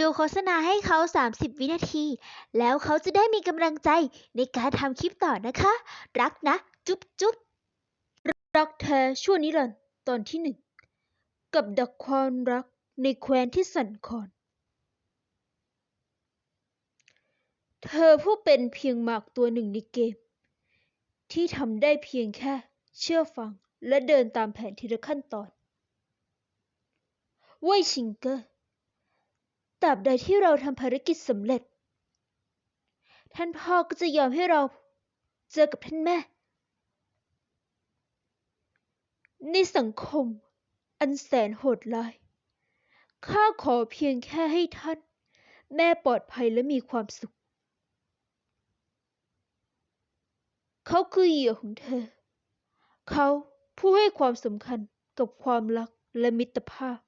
ดูโฆษณาให้เขา 30 วินาที แล้วเขาจะได้มีกำลังใจในการทำคลิปต่อนะคะ รักนะ จุ๊บจุ๊บรักแท้ชั่วนิรันดร์ตอนที่หนึ่งกับดักความรักในแคว้นที่สั่นคลอน เธอผู้เป็นเพียงหมากตัวหนึ่งในเกม ที่ทำได้เพียงแค่ เชื่อฟังและเดินตามแผนทีละขั้นตอนเว่ยชิงเกอร์ ราบใดที่เราทำภารกิจสำเร็จ ท่านพ่อก็จะยอมให้เราเจอกับท่านแม่ ในสังคมอันแสนโหดร้าย ข้าขอเพียงแค่ให้ท่าน แม่ปลอดภัยและมีความสุข เขาคือเหยื่อของเธอ เขาผู้ให้ความสำคัญกับความรักและมิตรภาพ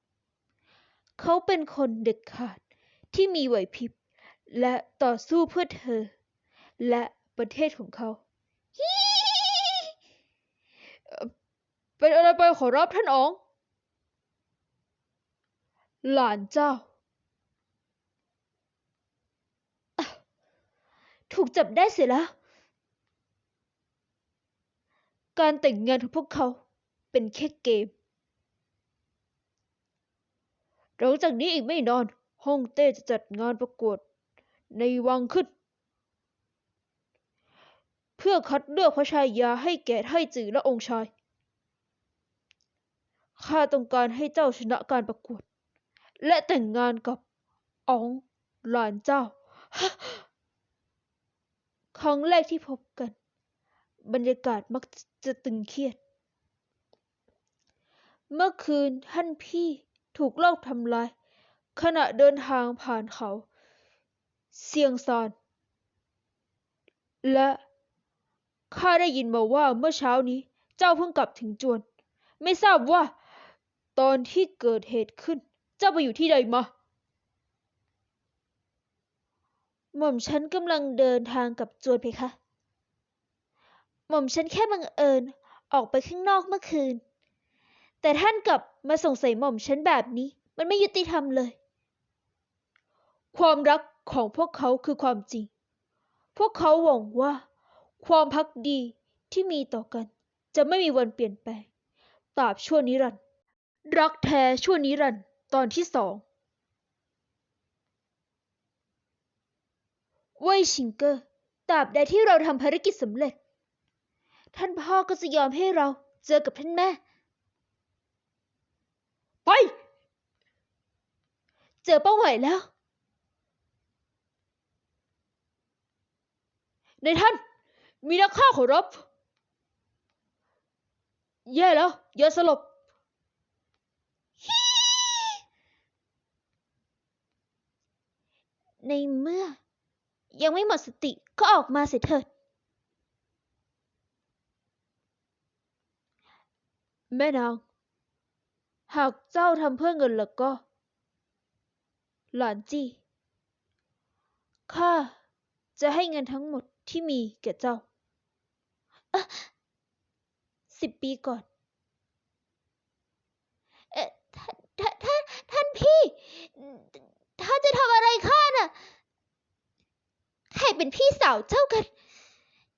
เขาเป็นคนเด็ดขาด ที่มีไหวพริบ และต่อสู้เพื่อเธอ และประเทศของเขา เป็นอะไรไปขอรับท่านอง หลานเจ้า ถูกจับได้เสียแล้ว การแต่งงานของพวกเขาเป็นแค่เกมหลังจากนี้อีกไม่นาน ฮ่องเต้จะจัดงานประกวดในวังขึ้น เพื่อคัดเลือกพระชายาให้แก่ไทจือและองค์ชาย ข้าต้องการให้เจ้าชนะการประกวด และแต่งงานกับอ๋องหลานเจ้า ครั้งแรกที่พบกัน บรรยากาศมักจะตึงเครียด เมื่อคืนท่านพี่ถูกลอบทำร้าย ขณะเดินทางผ่านเขา เซียงซาน และข้าได้ยินมาว่าเมื่อเช้านี้เจ้าเพิ่งกลับถึงจวน ไม่ทราบว่า ตอนที่เกิดเหตุขึ้น เจ้าไปอยู่ที่ใดมา หม่อมฉันกำลังเดินทางกับจวนเพคะ หม่อมฉันแค่บังเอิญออกไปข้างนอกเมื่อคืน แต่ท่านกลับมาสงสัยหม่อมฉันแบบนี้ มันไม่ยุติธรรมเลย ความรักของพวกเขาคือความจริง พวกเขาหวังว่า ความพักดีที่มีต่อกัน จะไม่มีวันเปลี่ยนแปลงตราบชั่วนิรันดร์รักแท้ชั่วนิรันดร์ตอนที่สองเว่ยชิงเกอร์ตราบใดที่เราทำภารกิจสำเร็จ ท่านพ่อก็จะยอมให้เราเจอกับท่านแม่ ไป เจอเป้าหมายแล้ว ในท่าน มีนักฆ่าขอรับ แย่แล้ว อย่าสลบในเมื่อ ยังไม่หมดสติก็ออกมาเสียเถิด แม่นาง หากเจ้าทำเพื่อเงินแล้วก็ หลานจีข้าจะให้เงินทั้งหมด ที่มีแก่เจ้าสิบปีก่อนเอท่านท่านท่านพี่ท่านจะทำอะไรข้าน่ะ ใครเป็นพี่สาวเจ้ากัน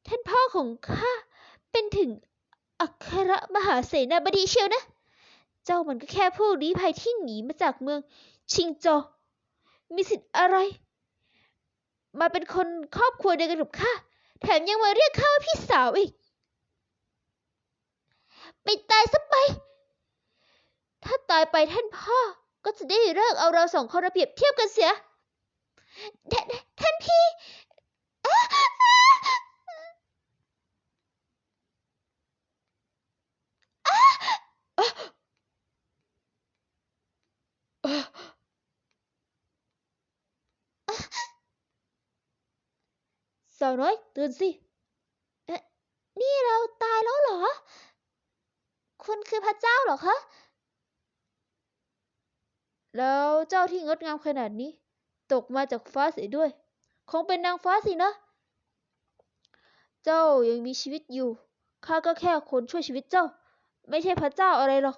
ท่านพ่อของข้าเป็นถึงอัครมหาเสนาบดีเชียวนะ เจ้ามันก็แค่ผู้ลี้ภัยที่หนีมาจากเมือง ชิงโจ มีสิทธิ์อะไร มาเป็นคนครอบครัวเดียวกันกับข้าแถมยังมาเรียกข้าว่าพี่สาวอีก ไปตายซะไป ถ้าตายไปท่านพ่อก็จะได้เลิกเอาเราสองคนระเบียบเทียบกันเสีย ท่านพี่อ๊ะอ๊ะ สาวน้อยตื่นสินี่เราตายแล้วเหรอ คุณคือพระเจ้าเหรอคะ แล้วเจ้าที่งดงามขนาดนี้ ตกมาจากฟ้าเสียด้วย คงเป็นนางฟ้าสินะ เจ้ายังมีชีวิตอยู่ ข้าก็แค่คนช่วยชีวิตเจ้า ไม่ใช่พระเจ้าอะไรหรอก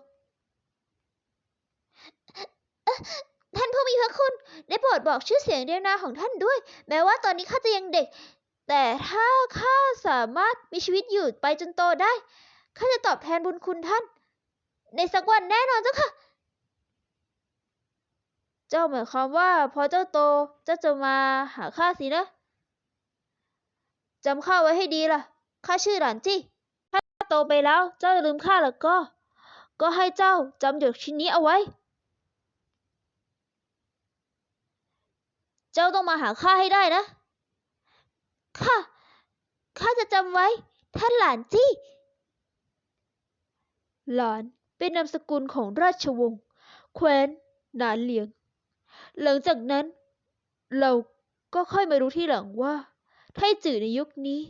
ท่านผู้มีพระคุณ ได้โปรดบอกชื่อเสียงเรียงนามของท่านด้วย แม้ว่าตอนนี้ข้าจะยังเด็ก แต่ถ้าข้าสามารถมีชีวิตอยู่ไปจนโตได้ ข้าจะตอบแทนบุญคุณท่าน ในสักวันแน่นอนเจ้าค่ะ เจ้าหมายความว่าพอเจ้าโตเจ้าจะมาหาข้าสินะจำข้าไว้ให้ดีล่ะ ข้าชื่อหลานจี้ ถ้าโตไปแล้วเจ้าจะลืมข้าแล้วก็ ก็ให้เจ้าจำหยกชิ้นนี้เอาไว้ เจ้าต้องมาหาข้าให้ได้นะ ข้า ข้าจะจำไว้ ท่านหลานจี้ หลานเป็นนามสกุลของราชวงศ์แคว้นนานเหลียง หลังจากนั้น เราก็ค่อยมารู้ที่หลังว่า ไทจื่อในยุคนี้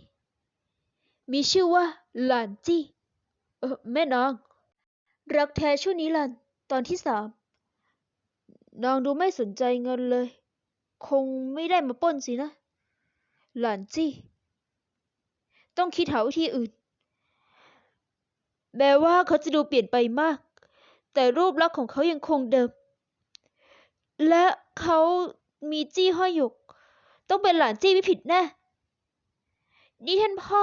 มีชื่อว่าหลานจี้เออแม่นาง รักแท้ช่วนิรันดร์ตอนที่สามนางดูไม่สนใจเงินเลย คงไม่ได้มาป้นสินะ หลานจี้ต้องคิดหาวิธีอื่น แม้ว่าเขาจะดูเปลี่ยนไปมาก แต่รูปลักษณ์ของเขายังคงเดิม และเขามีจี้ห้อยหยก ต้องเป็นหลานจี้ไม่ผิดแน่ นี่ท่านพ่อ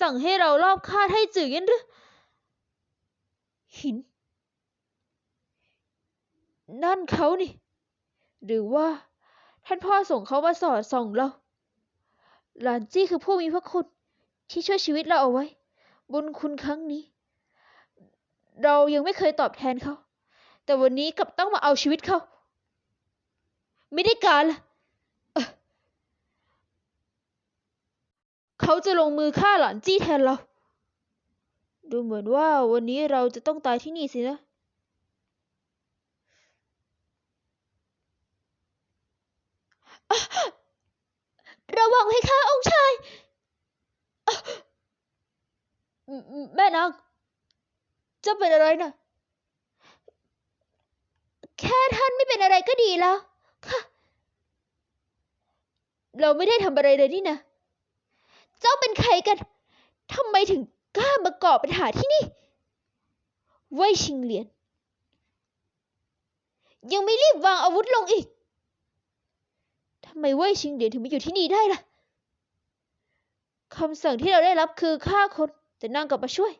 สั่งให้เรารอบฆ่าไทจืองั้นหรือ หิน นั่นเขานี่ หรือว่าท่านพ่อส่งเขามาสอดส่องเรา หลานจี้คือผู้มีพระคุณที่ช่วยชีวิตเราเอาไว้ บุญคุณครั้งนี้ เรายังไม่เคยตอบแทนเขา แต่วันนี้กลับต้องมาเอาชีวิตเขาไม่ได้การละเอ่อเขาจะลงมือฆ่าหลานจี้แทนเรา ดูเหมือนว่าวันนี้เราจะต้องตายที่นี่สินะวังให้ข้าองค์ชายอะ แม่นางเจะเป็นอะไรนะแค่ท่านไม่เป็นอะไรก็ดีแล้วค่ะเราไม่ได้ทำอะไรเลยนี่นะ เจ้าเป็นใครกันทำไมถึงกล้ามาก่อปัญหาที่นี่เว่ยชิงเหลียนยังไม่รีบวางอาวุธลงอีกทำไมเว่ยชิงเหลียนถึงมาอยู่ที่นี่ได้ล่ะคำสั่งที่เราได้รับคือฆ่าคน แต่นางกลับมาช่วย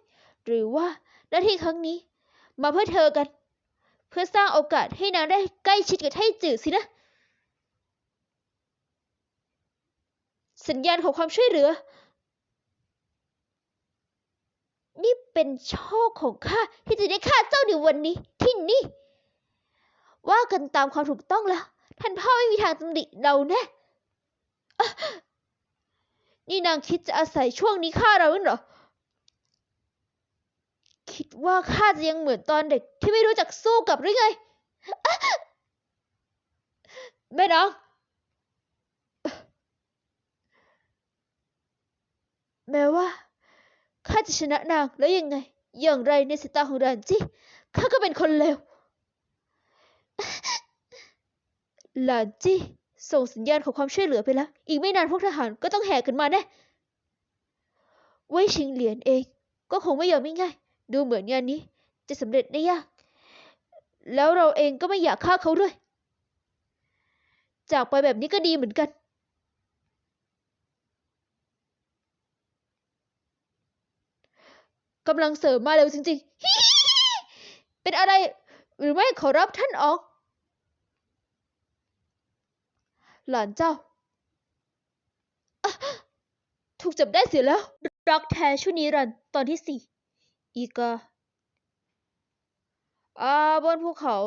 หรือว่าหน้าที่ครั้งนี้ มาเพื่อเธอกัน เพื่อสร้างโอกาสให้นางได้ใกล้ชิดกับไทจือสินะ สัญญาณของความช่วยเหลือ นี่เป็นโชคของข้าที่จะได้ฆ่าเจ้าในวันนี้ที่นี่ ว่ากันตามความถูกต้องแล้ว ท่านพ่อไม่มีทางตำหนิเราแน่นี่นางคิดจะอาศัยช่วงนี้ฆ่าเราหรอ คิดว่าข้าจะยังเหมือนตอนเด็กที่ไม่รู้จักสู้กับหรือไงแม่นางแม้ว่าข้าจะชนะนางแล้วยังไง อย่างไรในสายตาของรานจิข้าก็เป็นคนเลวหลานจี้ส่งสัญญาณขอความช่วยเหลือไปแล้ว อีกไม่นานพวกทหารก็ต้องแห่กันมาแน่เว่ยชิงเหลียนเอง ก็คงไม่ยอมง่าย ดูเหมือนงานนี้จะสำเร็จได้ยาก แล้วเราเองก็ไม่อยากฆ่าเขาด้วย จากไปแบบนี้ก็ดีเหมือนกัน กำลังเสริมมาเร็วจริงๆ เป็นอะไรหรือไม่ขอรับท่านออก หลานเจ้า ถูกจับได้เสียแล้ว รักแท้ชั่วนิรันตอนที่สี่ อีกาอ่าบนภูเขา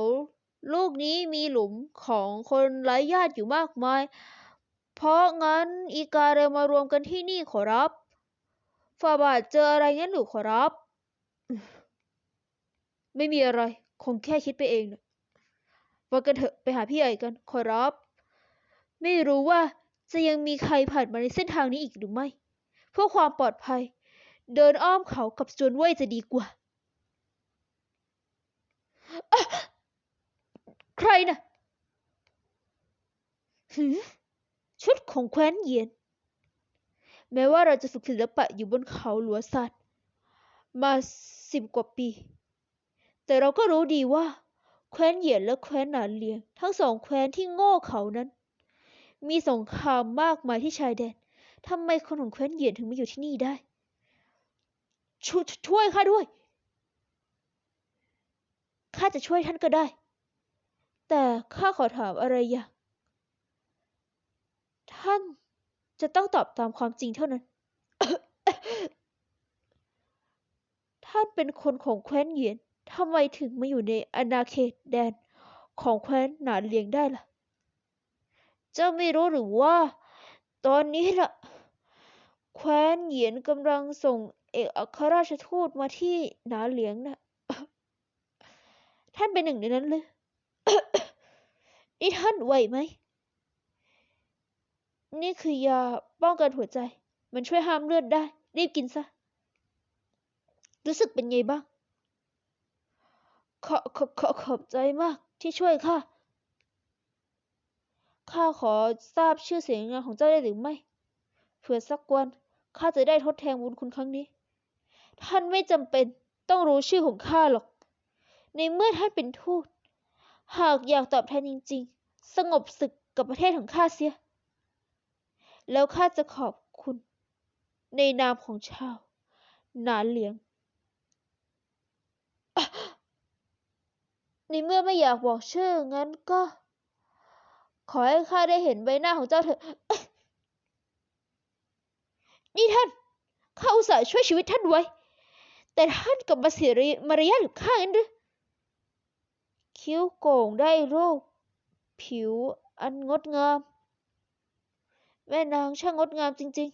ลูกนี้มีหลุมของคนไร้ญาติอยู่มากมาย เพราะงั้นอีกาเลยมารวมกันที่นี่ขอรับฝ่าบาทเจออะไรงั้นหรือขอรับ ไม่มีอะไร คงแค่คิดไปเองนะว่ากันเถอะไปหาพี่ใหญ่กันขอรับ ไม่รู้ว่าจะยังมีใครผ่านมาในเส้นทางนี้อีกหรือไม่ เพื่อความปลอดภัย เดินอ้อมเขากับจวนเว่ยจะดีกว่า ใครนะ่ะหือชุดของแคว้นเยียน แม้ว่าเราจะฝึกศิลปะอยู่บนเขาหลัวซานมาสิบกว่าปี แต่เราก็รู้ดีว่า แคว้นเหยียนและแคว้นหนานเลียง ทั้งสองแคว้นที่โง่เขานั้น มีสงครามมากมายที่ชายแดนทำไมคนของแคว้นเหยียนถึงมาอยู่ที่นี่ได้ ช,ช่วยข้าด้วย ข้าจะช่วยท่านก็ได้ แต่ข้าขอถามอะไรอย่างท่านจะต้องตอบตามความจริงเท่านั้น ท่านเป็นคนของแคว้นเหยียนทำไมถึงมาอยู่ในอาณาเขตแดนของแคว้นหนานเลียงได้ล่ะ เจ้าไม่รู้หรือว่า ตอนนี้ล่ะ แคว้นเหยียนกำลังส่ง เอกอัครราชทูตมาที่หนานเลียงนะ ท่านเป็นหนึ่งในนั้นเลย นี่ท่านไหวไหม นี่คือยาป้องกันหัวใจ มันช่วยห้ามเลือดได้ รีบกินซะ รู้สึกเป็นไงบ้าง ขอขอขอขอบใจมากที่ช่วยข้า ข้าขอทราบชื่อเสียงงานของเจ้าได้หรือไม่ เผื่อสักวันข้าจะได้ทดแทนบุญคุณครั้งนี้ ท่านไม่จำเป็นต้องรู้ชื่อของข้าหรอก ในเมื่อท่านเป็นทูต หากอยากตอบแทนจริง ๆ สงบศึกกับประเทศของข้าเสีย แล้วข้าจะขอบคุณ ในนามของชาวหนานเหลียง ในเมื่อไม่อยากบอกชื่องั้นก็ ขอให้ข้าได้เห็นใบหน้าของเจ้าเถอะ นี่ท่านข้าอุตส่าห์ช่วยชีวิตท่านไว้ แต่ท่านกลับมาเสียมารยาทกับข้างั้นหรือคิ้วโก่งได้รูปผิวอันงดงาม แม่นางช่างงดงามจริง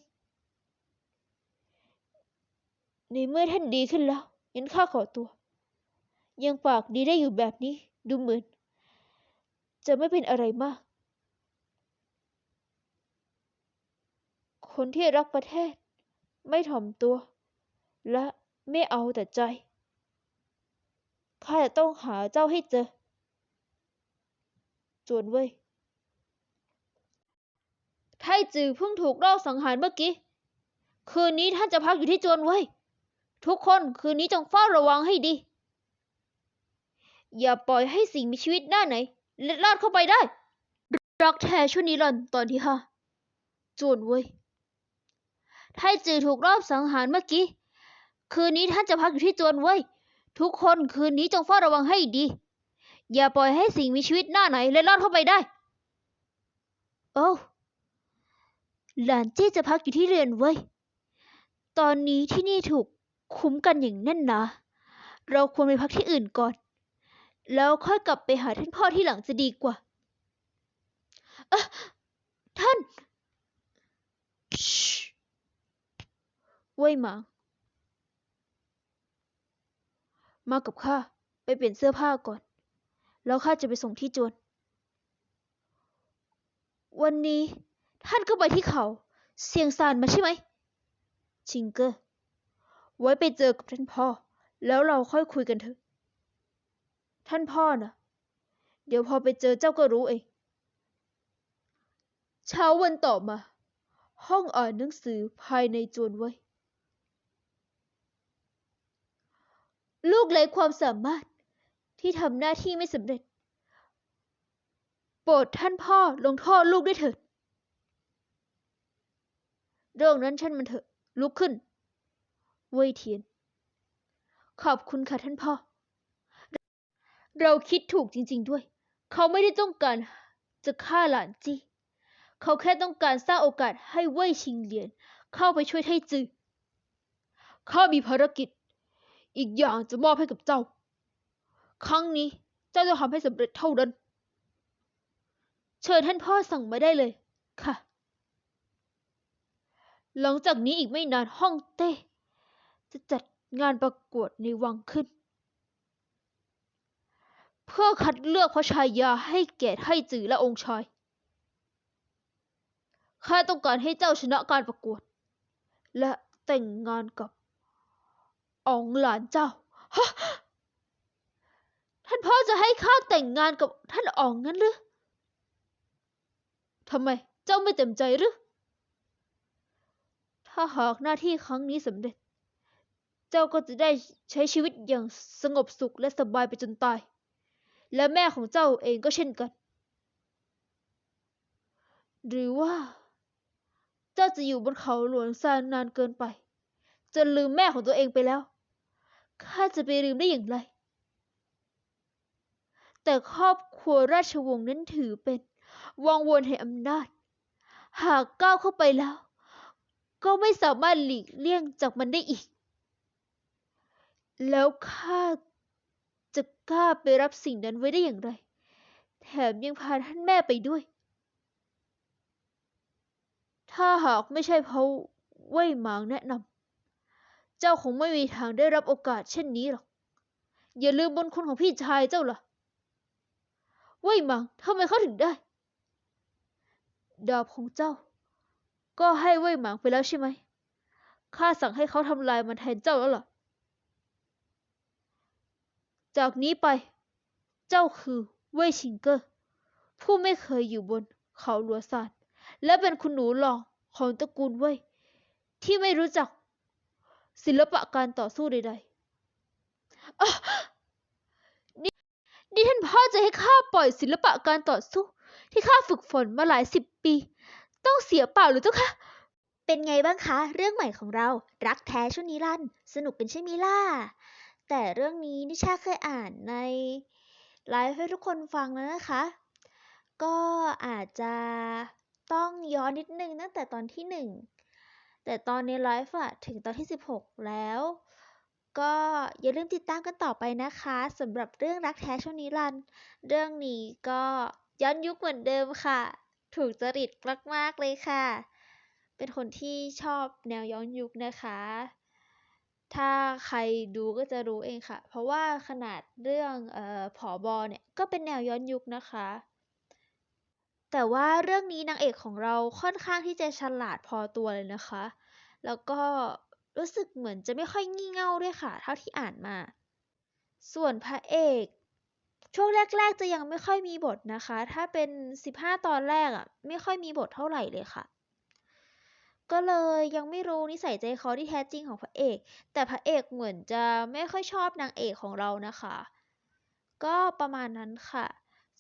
ๆ ในเมื่อท่านดีขึ้นแล้วงั้นข้าขอตัว ยังปากดีได้อยู่แบบนี้ ดูเหมือน จะไม่เป็นอะไรมาก คนที่รักประเทศ ไม่ถ่อมตัว และ ไม่เอาแต่ใจ ข้าจะต้องหาเจ้าให้เจอ จวนเว้ยไทจือเพิ่งถูกรอบสังหารเมื่อกี้ คืนนี้ท่านจะพักอยู่ที่จวนเว้ยทุกคนคืนนี้จงเฝ้าระวังให้ดี อย่าปล่อยให้สิ่งมีชีวิตหน้าไหนเล็ดลอดเข้าไปได้ รักแท้ช่วนิรันดร์ตอนที่ห้าจวนเว้ยไทจือถูกรอบสังหารเมื่อกี้ คืนนี้ท่านจะพักอยู่ที่จวนเว้ย ทุกคนคืนนี้จงเฝ้าระวังให้ดี อย่าปล่อยให้สิ่งมีชีวิตหน้าไหนเล็ดลอดเข้าไปได้ โอ้หลานจี้จะพักอยู่ที่เรือนเว้ย ตอนนี้ที่นี่ถูกคุ้มกันอย่างแน่นหนาเราควรไปพักที่อื่นก่อน แล้วค่อยกลับไปหาท่านพ่อที่หลังจะดีกว่าเอท่านชิเว้ยหมาง มากับข้าไปเปลี่ยนเสื้อผ้าก่อน แล้วข้าจะไปส่งที่จวน วันนี้ท่านก็ไปที่เขา เสียงซานมาใช่ไหม ชิงเกอร์ ไว้ไปเจอกับท่านพ่อ แล้วเราค่อยคุยกันเถอะ ท่านพ่อน่ะเดี๋ยวพอไปเจอเจ้าก็รู้เอง เช้าวันต่อมา ห้องอ่านหนังสือภายในจวนไว้ ลูกไร้ความสามารถที่ทำหน้าที่ไม่สำเร็จ โปรดท่านพ่อลงโทษลูกด้วยเถิดเรื่องนั้นช่างมันเถอะลุกขึ้น เว่ยเทียน ขอบคุณค่ะท่านพ่อ เราคิดถูกจริง ๆด้วย เขาไม่ได้ต้องการจะฆ่าหลานจี้ เขาแค่ต้องการสร้างโอกาสให้เว่ยชิงเหลียนเข้าไปช่วยไทจือข้ามีภารกิจ อีกอย่างจะมอบให้กับเจ้า ครั้งนี้เจ้าจะทำให้สำเร็จเท่านั้น เชิญท่านพ่อสั่งมาได้เลย ค่ะ หลังจากนี้อีกไม่นานฮ่องเต้ จะจัดงานประกวดในวังขึ้น เพื่อคัดเลือกพระชายาให้แก่ไทจือและองค์ชายข้าต้องการให้เจ้าชนะการประกวด และแต่งงานกับ องหลานเจ้า ฮะ ท่านพ่อจะให้ข้าแต่งงานกับท่านอ๋องงั้นหรือทำไมเจ้าไม่เต็มใจหรือ ถ้าหากหน้าที่ครั้งนี้สำเร็จ เจ้าก็จะได้ใช้ชีวิตอย่างสงบสุขและสบายไปจนตาย และแม่ของเจ้าเองก็เช่นกัน หรือว่า เจ้าจะอยู่บนเขาหลวงซานนานเกินไปจนลืมแม่ของตัวเองไปแล้ว ข้าจะไปลืมได้อย่างไร แต่ครอบครัวราชวงศ์นั้นถือเป็นวังวนแห่งอำนาจ หากก้าวเข้าไปแล้ว ก็ไม่สามารถหลีกเลี่ยงจากมันได้อีก แล้วข้าจะกล้าไปรับสิ่งนั้นไว้ได้อย่างไร แถมยังพาท่านแม่ไปด้วย ถ้าหากไม่ใช่เพราะว่ยหมางแนะนำ เจ้าคงไม่มีทางได้รับโอกาสเช่นนี้หรอก อย่าลืมบุญคุณของพี่ชายเจ้าล่ะเว่ยหมางทำไมเขาถึงได้ ดาบของเจ้า ก็ให้เว่ยหมางไปแล้วใช่ไหม ข้าสั่งให้เขาทำลายมันแทนเจ้าแล้วล่ะ จากนี้ไป เจ้าคือเว่ยชิงเกอร์ ผู้ไม่เคยอยู่บนเขาหลัวซานและเป็นคุณหนูหล่อของตระกูลเว่ยที่ไม่รู้จัก ศิลปะการต่อสู้ใดๆนี่นี่ท่านพ่อจะให้ข้าปล่อยศิลปะการต่อสู้ ที่ข้าฝึกฝนมาหลายสิบปี ต้องเสียเปล่าหรือเจ้าคะเป็นไงบ้างคะ เรื่องใหม่ของเรารักแท้ช่วนิรันสนุกกันใช่ไหมล่ะ แต่เรื่องนี้นิชาเคยอ่านในไลฟ์ให้ทุกคนฟังแล้วนะคะ ก็อาจจะต้องย้อนนิดนึงตั้งแต่ตอนที่หนึ่ง แต่ตอนในไลฟ์อะถึงตอนที่ 16 แล้ว ก็อย่าลืมติดตามกันต่อไปนะคะสำหรับเรื่องรักแท้ช่วงนิรัน เรื่องนี้ก็ย้อนยุคเหมือนเดิมค่ะ ถูกจริตมากๆเลยค่ะ เป็นคนที่ชอบแนวย้อนยุคนะคะ ถ้าใครดูก็จะรู้เองค่ะ เพราะว่าขนาดเรื่องออผอบอเนี่ยก็เป็นแนวย้อนยุคนะคะ แต่ว่าเรื่องนี้นางเอกของเราค่อนข้างที่จะฉลาดพอตัวเลยนะคะ แล้วก็รู้สึกเหมือนจะไม่ค่อยงี่เง่าด้วยค่ะ เท่าที่อ่านมา ส่วนพระเอก ช่วงแรก ๆ จะยังไม่ค่อยมีบทนะคะ ถ้าเป็น 15 ตอนแรกอะไม่ค่อยมีบทเท่าไหร่เลยค่ะ ก็เลยยังไม่รู้นิสัยใจคอที่แท้จริงของพระเอก แต่พระเอกเหมือนจะไม่ค่อยชอบนางเอกของเรานะคะ ก็ประมาณนั้นค่ะ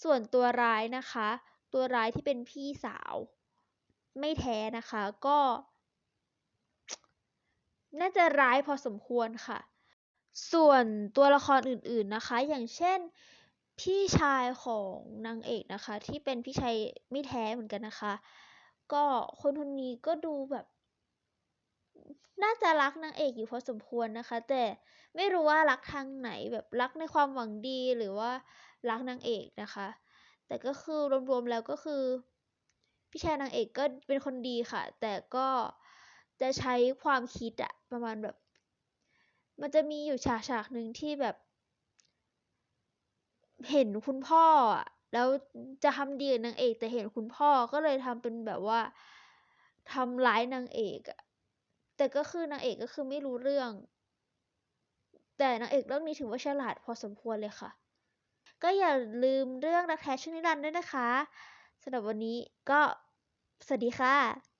ส่วนตัวร้ายนะคะ ตัวร้ายที่เป็นพี่สาว ไม่แท้นะคะ ก็ น่าจะร้ายพอสมควรค่ะ ส่วนตัวละครอื่นๆนะคะ อย่างเช่นพี่ชายของนางเอกนะคะ ที่เป็นพี่ชายไม่แท้เหมือนกันนะคะ ก็คนคนนี้ก็ดูแบบ น่าจะรักนางเอกอยู่พอสมควรนะคะ แต่ไม่รู้ว่ารักทางไหนแบบรักในความหวังดีหรือว่ารักนางเอกนะคะ แต่ก็คือรวมๆแล้วก็คือ พี่ชายนางเอกก็เป็นคนดีค่ะ แต่ก็จะใช้ความคิดอะประมาณแบบ มันจะมีอยู่ฉากฉากหนึ่งที่แบบ เห็นคุณพ่ออะแล้วจะทำดีกับนางเอก แต่เห็นคุณพ่อก็เลยทำเป็นแบบว่าทำร้ายนางเอกอะแต่ก็คือนางเอกก็คือไม่รู้เรื่อง แต่นางเอกเรื่องนี้ถือว่าฉลาดพอสมควรเลยค่ะ ก็อย่าลืมเรื่องรักแท้ชวนิรันดร์ด้วยนะคะสำหรับวันนี้ก็สวัสดีค่ะ